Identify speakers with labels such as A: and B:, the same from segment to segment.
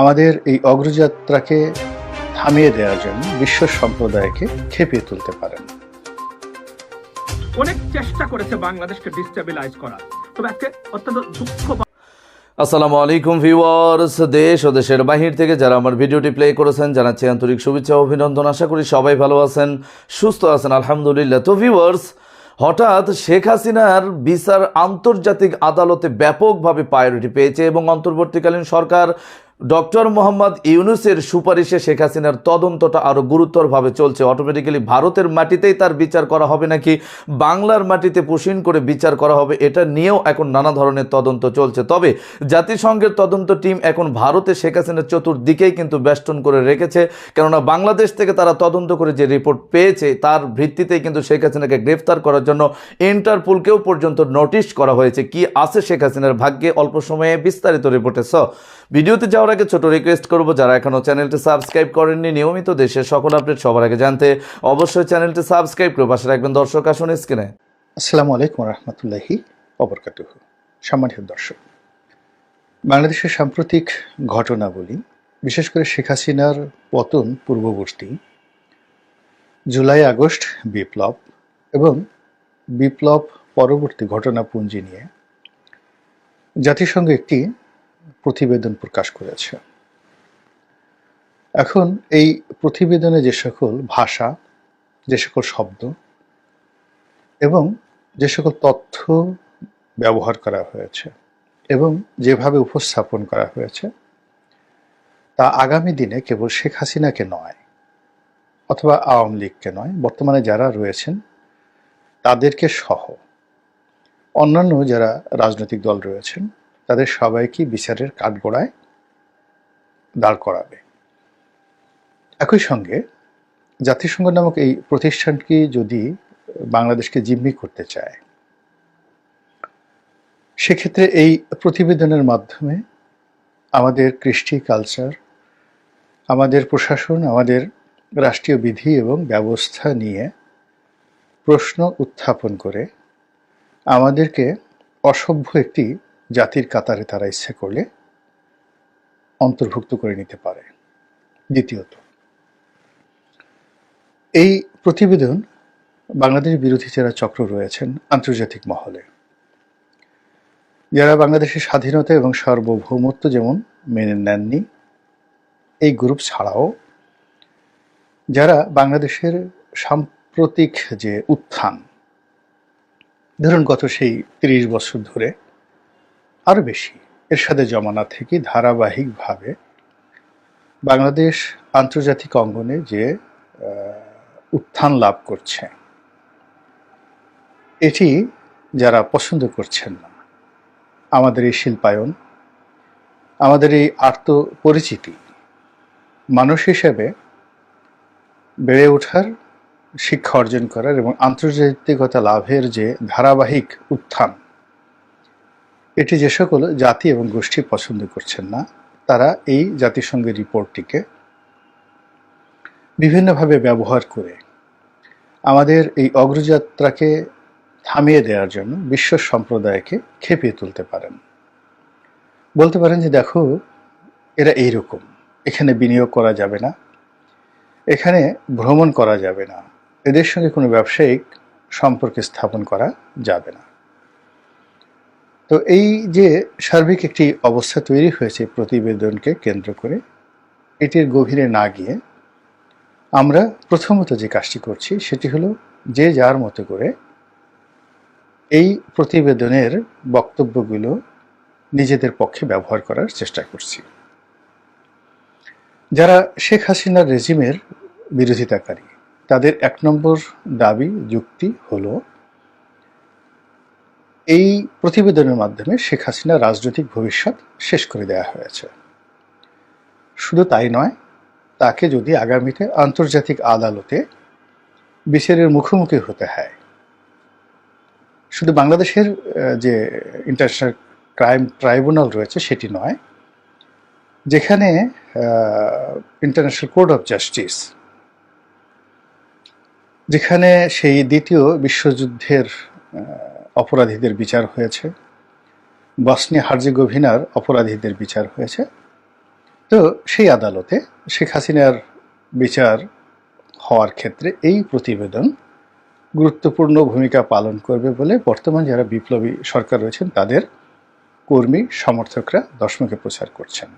A: আমাদের এই অগ্রযাত্রাকে থামিয়ে দেওয়ার জন্য বিশ্ব সম্প্রদায়কে খেপিয়ে তুলতে পারেন।
B: অনেক চেষ্টা করেছে বাংলাদেশকে ডিস্টেবিলাইজ করার। তবে আজকে অত্যন্ত দুঃখ
C: আসসালামু আলাইকুম ভিউয়ার্স দেশ ও দেশের বাহির থেকে যারা আমার ভিডিওটি প্লে করেছেন জানাচ্ছি আন্তরিক শুভেচ্ছা ও অভিনন্দন। আশা করি সবাই ভালো আছেন সুস্থ আছেন আলহামদুলিল্লাহ। তো ভিউয়ার্স হঠাৎ শেখ হাসিনার বিচার আন্তর্জাতিক আদালতে ব্যাপকভাবে প্রায়োরিটি পেয়েছে এবং অন্তর্বর্তীকালীন সরকার ডক্টর মোহাম্মদ ইউনুসের সুপারিশে শেখ হাসিনার তদন্তটা আরও গুরুতরভাবে চলছে। অটোমেটিক্যালি ভারতের মাটিতেই তার বিচার করা হবে নাকি বাংলার মাটিতে পুষিন করে বিচার করা হবে এটা নিয়েও এখন নানা ধরনের তদন্ত চলছে। তবে জাতিসংঘের তদন্ত টিম এখন ভারতে শেখ হাসিনার চতুর্দিকেই কিন্তু বেষ্টন করে রেখেছে। কেননা বাংলাদেশ থেকে তারা তদন্ত করে যে রিপোর্ট পেয়েছে, তার ভিত্তিতেই কিন্তু শেখ হাসিনাকে গ্রেফতার করার জন্য ইন্টারপোলকেও পর্যন্ত নোটিশ করা হয়েছে। কি আছে শেখ হাসিনার ভাগ্যে? অল্প সময়ে বিস্তারিত রিপোর্টে। স ভিডিওতে যাওয়ার আগে ছোট রিকোয়েস্ট করব, যারা এখনও চ্যানেলটি সাবস্ক্রাইব করেননি, নিয়মিত দেশের সকল আপডেট সবার আগে জানতে অবশ্যই চ্যানেলটি সাবস্ক্রাইব করে পাশে রাখবেন দর্শক আসুন স্ক্রিনে
A: আসসালামু আলাইকুম রহমতুল্লাহি অবরকাতুহ সম্মানিত দর্শক, বাংলাদেশের সাম্প্রতিক ঘটনাবলী, বিশেষ করে শেখ হাসিনার পতন পূর্ববর্তী, জুলাই আগস্ট বিপ্লব এবং বিপ্লব পরবর্তী ঘটনাপুঞ্জি নিয়ে, জাতিসংঘ একটি প্রতিবেদন প্রকাশ করেছে। এখন এই প্রতিবেদনে যে সকল ভাষা, যে সকল শব্দ এবং যে সকল তথ্য ব্যবহার করা হয়েছে এবং যেভাবে উপস্থাপন করা হয়েছে, তা আগামী দিনে কেবল শেখ হাসিনাকে নয় অথবা আওয়ামী লীগকে নয়, বর্তমানে যারা রয়েছেন তাদেরকে সহ অন্যান্য যারা রাজনৈতিক দল রয়েছেন তাদের সবাইকে বিচারের কাঠগড়ায় দাঁড় করাবে। একই সঙ্গে জাতিসংঘ নামক এই প্রতিষ্ঠানটি যদি বাংলাদেশকে জিম্মি করতে চায়, সেক্ষেত্রে এই প্রতিবেদনের মাধ্যমে আমাদের কৃষ্টি কালচার, আমাদের প্রশাসন, আমাদের রাষ্ট্রীয় বিধি এবং ব্যবস্থা নিয়ে প্রশ্ন উত্থাপন করে আমাদেরকে অসভ্য একটি জাতির কাতারে তারা ইচ্ছে করলে অন্তর্ভুক্ত করে নিতে পারে। দ্বিতীয়ত, এই প্রতিবেদন বাংলাদেশ বিরোধী যারা চক্র রয়েছেন আন্তর্জাতিক মহলে। যারা বাংলাদেশের স্বাধীনতা এবং সার্বভৌমত্ব যেমন মেনে নেননি, এই গ্রুপ ছাড়াও যারা বাংলাদেশের সাম্প্রতিক যে উত্থান, ধরুন গত সেই তিরিশ বছর ধরে আরও বেশি। এরশাদের জমানা থেকে ধারাবাহিকভাবে বাংলাদেশ আন্তর্জাতিক অঙ্গনে যে উত্থান লাভ করছে, এটি যারা পছন্দ করছেন না, আমাদের এই শিল্পায়ন, আমাদের এই আর্ত পরিচিতি মানুষ হিসেবে বেড়ে ওঠার শিক্ষা অর্জন করার এবং আন্তর্জাতিকতা লাভের যে ধারাবাহিক উত্থান এটি যে সকল জাতি এবং গোষ্ঠী পছন্দ করছেন না, তারা এই জাতিসংঘের রিপোর্টটিকে বিভিন্নভাবে ব্যবহার করে আমাদের এই অগ্রযাত্রাকে থামিয়ে দেওয়ার জন্য বিশ্ব সম্প্রদায়কে খেপিয়ে তুলতে পারেন। বলতে পারেন যে, দেখো, এরা এইরকম। এখানে বিনিয়োগ করা যাবে না। এখানে ভ্রমণ করা যাবে না। এদের সঙ্গে কোনো ব্যবসায়িক সম্পর্ক স্থাপন করা যাবে না। তো এই যে সার্বিক একটি অবস্থা তৈরি হয়েছে প্রতিবেদনকে কেন্দ্র করে, এটির গভীরে না গিয়ে, আমরা প্রথমত যে কাজটি করছি সেটি হলো যে যার মতো করে এই প্রতিবেদনের বক্তব্যগুলো নিজেদের পক্ষে ব্যবহার করার চেষ্টা করছি। যারা শেখ হাসিনার রেজিমের বিরোধিতাকারী, তাদের এক নম্বর দাবি, যুক্তি হলো এই প্রতিবেদনের মাধ্যমে শেখ হাসিনা রাজনৈতিক ভবিষ্যৎ শেষ করে দেওয়া হয়েছে। শুধু তাই নয়, তাকে যদি আগামীতে আন্তর্জাতিক আদালতে বিচারের মুখোমুখি হতে হয়, শুধু বাংলাদেশের যে ইন্টারন্যাশনাল ক্রাইম ট্রাইব্যুনাল রয়েছে সেটি নয়, যেখানে ইন্টারন্যাশনাল কোর্ট অফ জাস্টিস, যেখানে সেই দ্বিতীয় বিশ্বযুদ্ধের অপরাধীদের বিচার হয়েছে। বসনিয়া হার্জেগোভিনার অপরাধীদের বিচার হয়েছে। তো সেই আদালতে শেখ হাসিনার বিচার হওয়ার ক্ষেত্রে এই প্রতিবেদন গুরুত্বপূর্ণ ভূমিকা পালন করবে বলে বর্তমান যারা বিপ্লবী সরকার রয়েছেন, তাদের কর্মী, সমর্থকরা দশমকে প্রচার করছেন।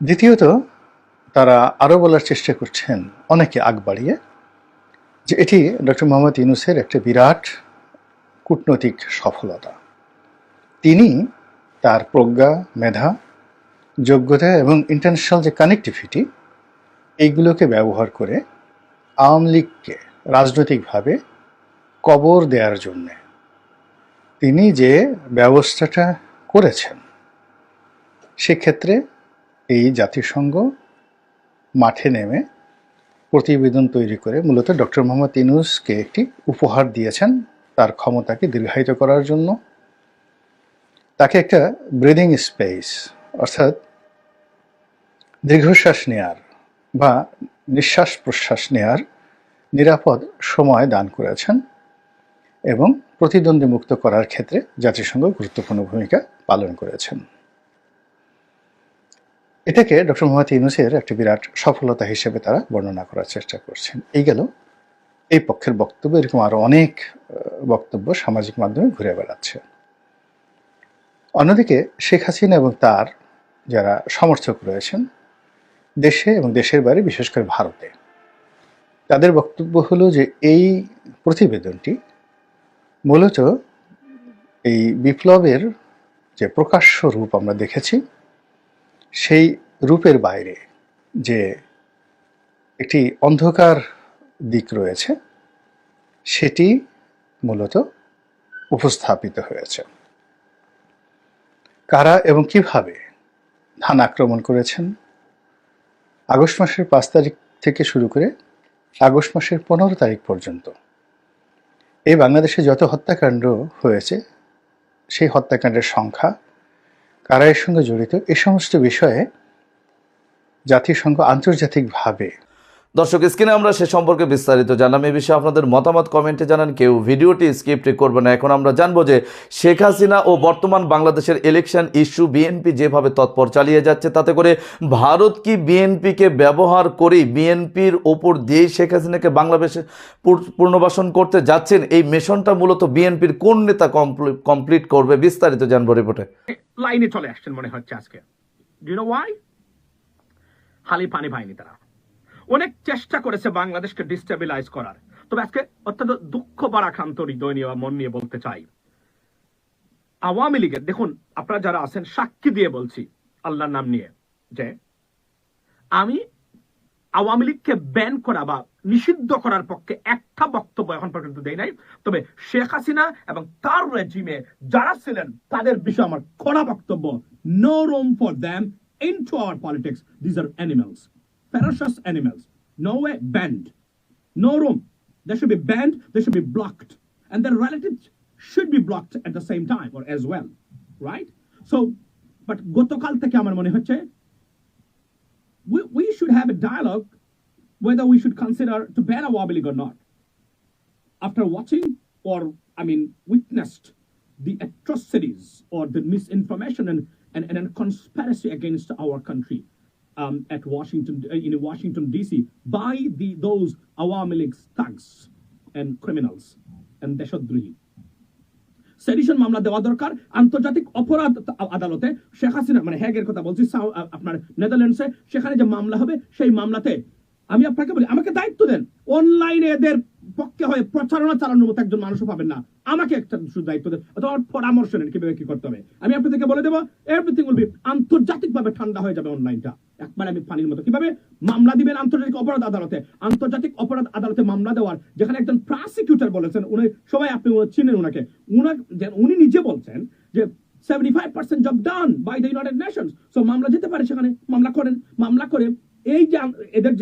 A: দ্বিতীয়ত, তারা আরও বলার চেষ্টা করছেন, অনেকে আগ বাড়িয়ে যে এটি ডক্টর মোহাম্মদ ইউনুসের একটা বিরাট কূটনৈতিক সফলতা। তিনি তার প্রজ্ঞা, মেধা, যোগ্যতা এবং ইন্টারন্যাশনাল যে কানেক্টিভিটি, এইগুলোকে ব্যবহার করে আওয়ামী লীগকে রাজনৈতিকভাবে কবর দেওয়ার জন্যে তিনি যে ব্যবস্থাটা করেছেন, সেক্ষেত্রে এই জাতিসংঘ মাঠে নেমে প্রতিবেদন তৈরি করে মূলত ডক্টর মোহাম্মদ ইনুসকে একটি উপহার দিয়েছেন তার ক্ষমতাকে দীর্ঘায়িত করার জন্য। তাকে একটা ব্রিদিং স্পেস অর্থাৎ দীর্ঘশ্বাস নেয়ার বা নিঃশ্বাস প্রশ্বাস নেয়ার নিরাপদ সময় দান করেছেন এবং প্রতিদ্বন্দ্বী মুক্ত করার ক্ষেত্রে জাতিসংঘ গুরুত্বপূর্ণ ভূমিকা পালন করেছেন। এটাকে ডক্টর মোহাম্মদ ইউনুসের একটি বিরাট সফলতা হিসেবে তারা বর্ণনা করার চেষ্টা করছেন। এই গেল। এই পক্ষের বক্তব্য, এরকম আরও অনেক বক্তব্য সামাজিক মাধ্যমে ঘুরে বেড়াচ্ছে। অন্যদিকে শেখ হাসিনা এবং তার যারা সমর্থক রয়েছেন, দেশে এবং দেশের বাইরে, বিশেষ করে ভারতে, তাদের বক্তব্য হলো যে এই প্রতিবেদনটি মূলত এই বিপ্লবের যে প্রকাশ্য রূপ আমরা দেখেছি সেই রূপের বাইরে যে একটি অন্ধকার দিক রয়েছে, সেটি মূলত উপস্থাপিত হয়েছে। কারা এবং কীভাবে ধান আক্রমণ করেছেন? আগস্ট মাসের পাঁচ তারিখ থেকে শুরু করে আগস্ট মাসের পনেরো তারিখ পর্যন্ত এই বাংলাদেশে যত হত্যাকাণ্ড হয়েছে, সেই হত্যাকাণ্ডের সংখ্যা কারা এর সঙ্গে জড়িত এ সমস্ত বিষয়ে জাতিসংঘ আন্তর্জাতিকভাবে
C: দর্শক, স্ক্রিনে আমরা সে সম্পর্কে বিস্তারিত জানলাম। এই বিষয়ে আপনাদের মতামত কমেন্টে জানান কেউ। ভিডিওটি স্কিপ্ট করবে না। এখন আমরা জানব যে শেখ হাসিনা ও বর্তমান বাংলাদেশের ইলেকশন ইস্যু বিএনপি যেভাবে তৎপর চালিয়ে যাচ্ছে, তাতে করে ভারত কি বিএনপিকে ব্যবহার করে বিএনপির ওপর দিয়েই শেখ হাসিনাকে বাংলাদেশে পুনর্বাসন করতে যাচ্ছেন? এই মিশনটা মূলত বিএনপির কোন নেতা কমপ্লিট করবে? বিস্তারিত জানব রিপোর্টে।
B: লাইনে চলে আসছেন মনে হচ্ছে আজকে। ইউ নো ওয়াই খালি পানি পায়নি তারা। অনেক চেষ্টা করেছে বাংলাদেশকে ডিস্টেবিলাইজ করার। তবে আজকে অত্যন্ত দুঃখ পারাক্রান্ত হৃদয় নিয়ে বা মন নিয়ে বলতে চাই। আওয়ামী লীগের, দেখুন, আপনারা যারা আছেন, সাক্ষী দিয়ে বলছি আল্লাহর নাম নিয়ে যে আমি আওয়ামী লীগকে ব্যান করা বা নিষিদ্ধ করার পক্ষে একটা বক্তব্য এখন পর্যন্ত দেই নাই। তবে শেখ হাসিনা এবং তার রেজিমে যারা ছিলেন, তাদের বিষয়ে আমার কড়া বক্তব্য no room for them into our politics these are animals ferocious animals no way banned no room they should be banned they should be blocked and their relatives should be blocked at the same time or as well right so but গতকাল থেকে আমার মনে হচ্ছে we, we should have a dialogue whether we should consider to ban Awabi League or not. After watching or, I mean, witnessed the atrocities or the misinformation and, and, and a conspiracy against our country um, at Washington, uh, in Washington, D.C. by the, those Awami League thugs and criminals and Deshodrihi. Sedition মামলা দেওয়া দরকার আন্তর্জাতিক অপরাধ আদালতে শেখ হাসিনা মানে হ্যাগের কথা বলছি আপনার নেদারল্যান্ডসে সেখানে যে মামলা হবে সেই মামলাতে আমি আপনাকে বলি আমাকে দায়িত্ব দেন অনলাইনে এদের পক্ষে হয়ে প্রচারণা চালানোর মতো একজন মানুষও পাবেন না। আমাকে একটা শুধু দায়িত্ব দেন, অথবা পরামর্শ নেন কীভাবে কি করতে হবে। আমি আপনাদেরকে বলে দেবো এভরিথিং উইল বি আন্তর্জাতিক ভাবে ঠান্ডা হয়ে যাবে অনলাইনটা একবার আমি পানির মতো। কীভাবে? মামলা দিবেন আন্তর্জাতিক অপরাধ আদালতে। আন্তর্জাতিক অপরাধ আদালতে মামলা দেওয়ার, যেখানে একজন প্রসিকিউটর বলেছেন, উনি সবাই আপনি চিনেন ওনাকে উনার উনি নিজে বলছেন যে seventy five percent job done by the United Nations so মামলা যেতে পারে সেখানে। মামলা করেন। মামলা করে এই যে এদের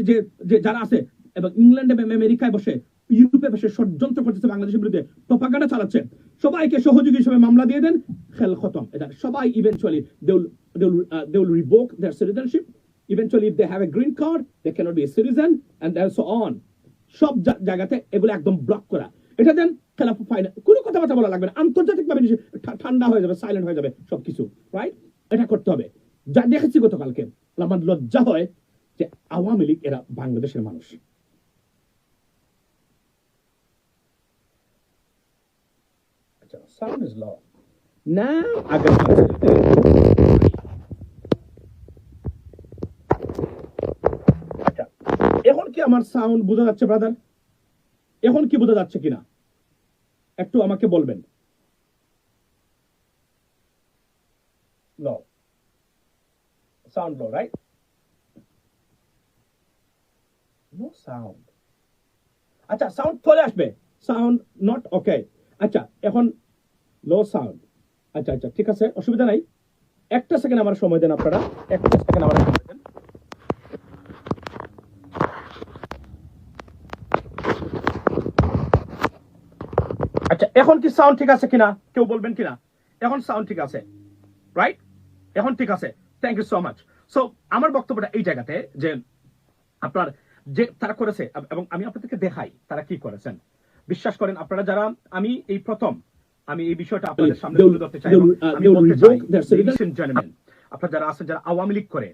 B: যে যারা আছে, এবং ইংল্যান্ডে এবং আমেরিকায় বসে ইউরোপে বসে ষড়যন্ত্র করতেছে বাংলাদেশের বিরুদ্ধে প্রপাগান্ডা চালাচ্ছে। সবাইকে সহযোগী হিসেবে মামলা দিয়ে দেন, খেল খতম। এটা সবাই eventually they will they will they their citizenship if they have a green card, they cannot be a citizen, and so on সব জায়গাতে এগুলো একদম ব্লক করা। এটা দেন খেলা ফাইনাল কোনো কথাবার্তা বলা লাগবে না। আন্তর্জাতিকভাবে ঠান্ডা হয়ে যাবে সাইলেন্ট হয়ে যাবে সবকিছু রাইট এটা করতে হবে। যা দেখেছি গতকালকে, আমার লজ্জা হয় যে আওয়ামী লীগ এরা বাংলাদেশের মানুষ। Sound is low Now I got আচ্ছা এখন কি আমার সাউন্ড বোঝা যাচ্ছে ব্রাদার এখন কি বোঝা যাচ্ছে কিনা? একটু আমাকে বলবেন। Sound low right no sound আচ্ছা সাউন্ড চলে আসবে। সাউন্ড নট ওকে আচ্ছা এখন লো সাউন্ড আচ্ছা আচ্ছা ঠিক আছে, অসুবিধা নাই। একটা সেকেন্ড আমার সময় দেন আপনারা। একটা সেকেন্ড আমার সময় দেন। আচ্ছা এখন কি সাউন্ড ঠিক আছে কিনা? কেউ বলবেন কিনা? এখন সাউন্ড ঠিক আছে। রাইট এখন ঠিক আছে। Thank you so much so আমার বক্তব্যটা এই জায়গাতে যে আপনার যে তারা করেছে, এবং আমি আপনাদেরকে দেখাই তারা কি করেছেন। বিশ্বাস করেন, আপনারা যারা আমি এই প্রথম আমি এই বিষয়টা আপনাদের সামনে তুলে ধরতে চাই আমি বলতে চাই লিসেন জেন্টলম্যান আপনারা যারা আছেন যারা আওয়ামী লীগ করে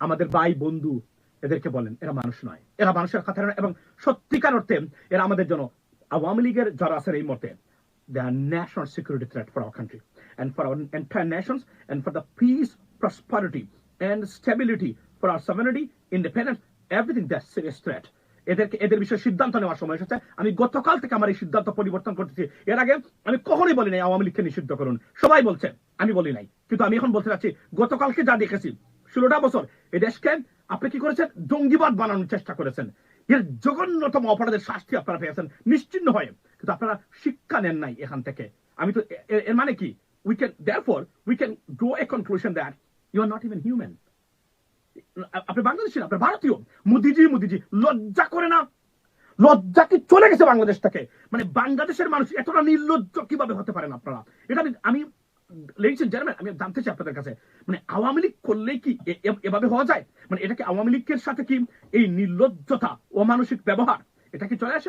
B: আমাদের ভাই বন্ধু এদেরকে বলেন এরা মানুষ নয়। এরা মানুষের কথা নয় এবং সত্যিকার অর্থে এরা আমাদের জন্য আওয়ামী লীগের যারা আছেন এই মতে they are national security threat for our country and for our entire nations and for the peace prosperity and stability for our community independence everything the serious threat এদেরকে, এদের বিষয়ে সিদ্ধান্ত নেওয়ার সময় এসেছে। আমি গতকাল থেকে আমার এই সিদ্ধান্ত পরিবর্তন করতেছি। এর আগে আমি কখনোই বলি নাই, আওয়ামী লীগকে নিষিদ্ধ করুন। সবাই বলছে, আমি বলি নাই। কিন্তু আমি এখন বলতে চাচ্ছি, গতকালকে যা দেখেছি, ষোলোটা বছর, এই দেশকে আপনি কি করেছেন? জঙ্গিবাদ বানানোর চেষ্টা করেছেন। এর জঘন্যতম অপরাধের শাস্তি আপনারা পেয়েছেন, নিশ্চিন্ন হয়ে। কিন্তু আপনারা শিক্ষা নেন নাই এখান থেকে। আমি তো এর মানে কি? We can therefore we can draw a conclusion that you are not even human আপনি বাংলাদেশি না, আপনি ভারতীয়। মোদিজি মোদিজি, লজ্জা করে না? লজ্জা কি চলে গেছে বাংলাদেশ থেকে মানে বাংলাদেশের মানুষ এতটা নির্লজ্জ কীভাবে হতে পারেন আপনারা? এটা আমি আমি জানতে চাই আপনাদের কাছে। মানে আওয়ামী লীগ করলেই কি এভাবে হওয়া যায়? মানে এটা কি আওয়ামী লীগের সাথে কি এই নির্লজ্জতা, অমানসিক ব্যবহার, এটা কি চলে আসে?